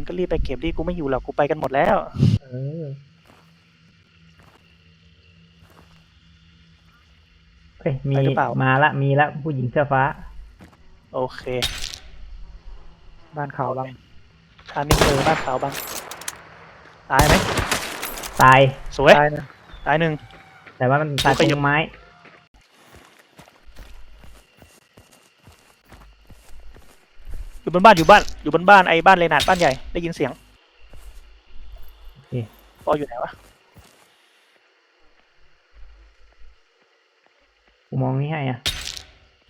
มึงก็รีบไปเก็บดิกูไม่อยู่หรอกกูไปกันหมดแล้ว เออเอ้ยมีไปหรือเปล่า มาละมีละผู้หญิงเสื้อฟ้า โอเคบ้านเขาบ้างอันนี้เจอบ้านเขาบ้างตายไหมตาย สวยตายนะตายหนึ่งแต่ว่ามันตายดูขตยัรบงไม้ อยู่บนบ้านอยู่บ้านอยู่บนบ้านไอ้บ้านเลนาดบ้านใหญ่ได้ยินเสียงโอเคปออยู่ไหนวะกูมองนี่ให้อะ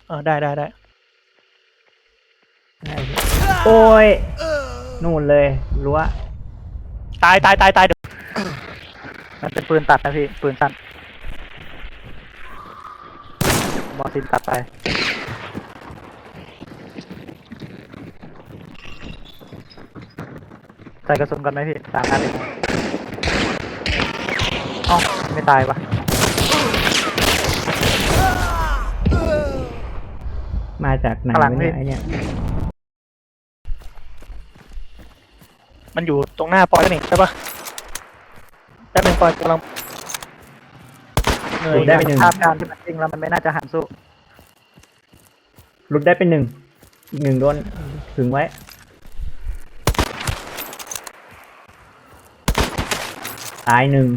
เออได้ได้ได้ได้สิโอ้ยนู่นเลยรั้วตายตายตายตายเดี๋ยวมันเป็นปืนตัดนะพี่ปืนสั้นมอสินตัดไป ส่กระสุนกันไหมพี่สามนัดเองเอ้าไม่ตายวะมาจากไหนข้างหลังวะเนี่ยพี่ไอเนี่ยมันอยู่ตรงหน้าปอยแล้วนี่ใช่ปะแป๊บนึงปอยกำลังเหนื่อยได้ไปหนึ่ง ภาพการที่มันจริงแล้วมันไม่น่าจะหันสู้หลุดได้เป็นหนึ่งอีกหนึ่งโดนถึงไว้ ตายหนึ่ง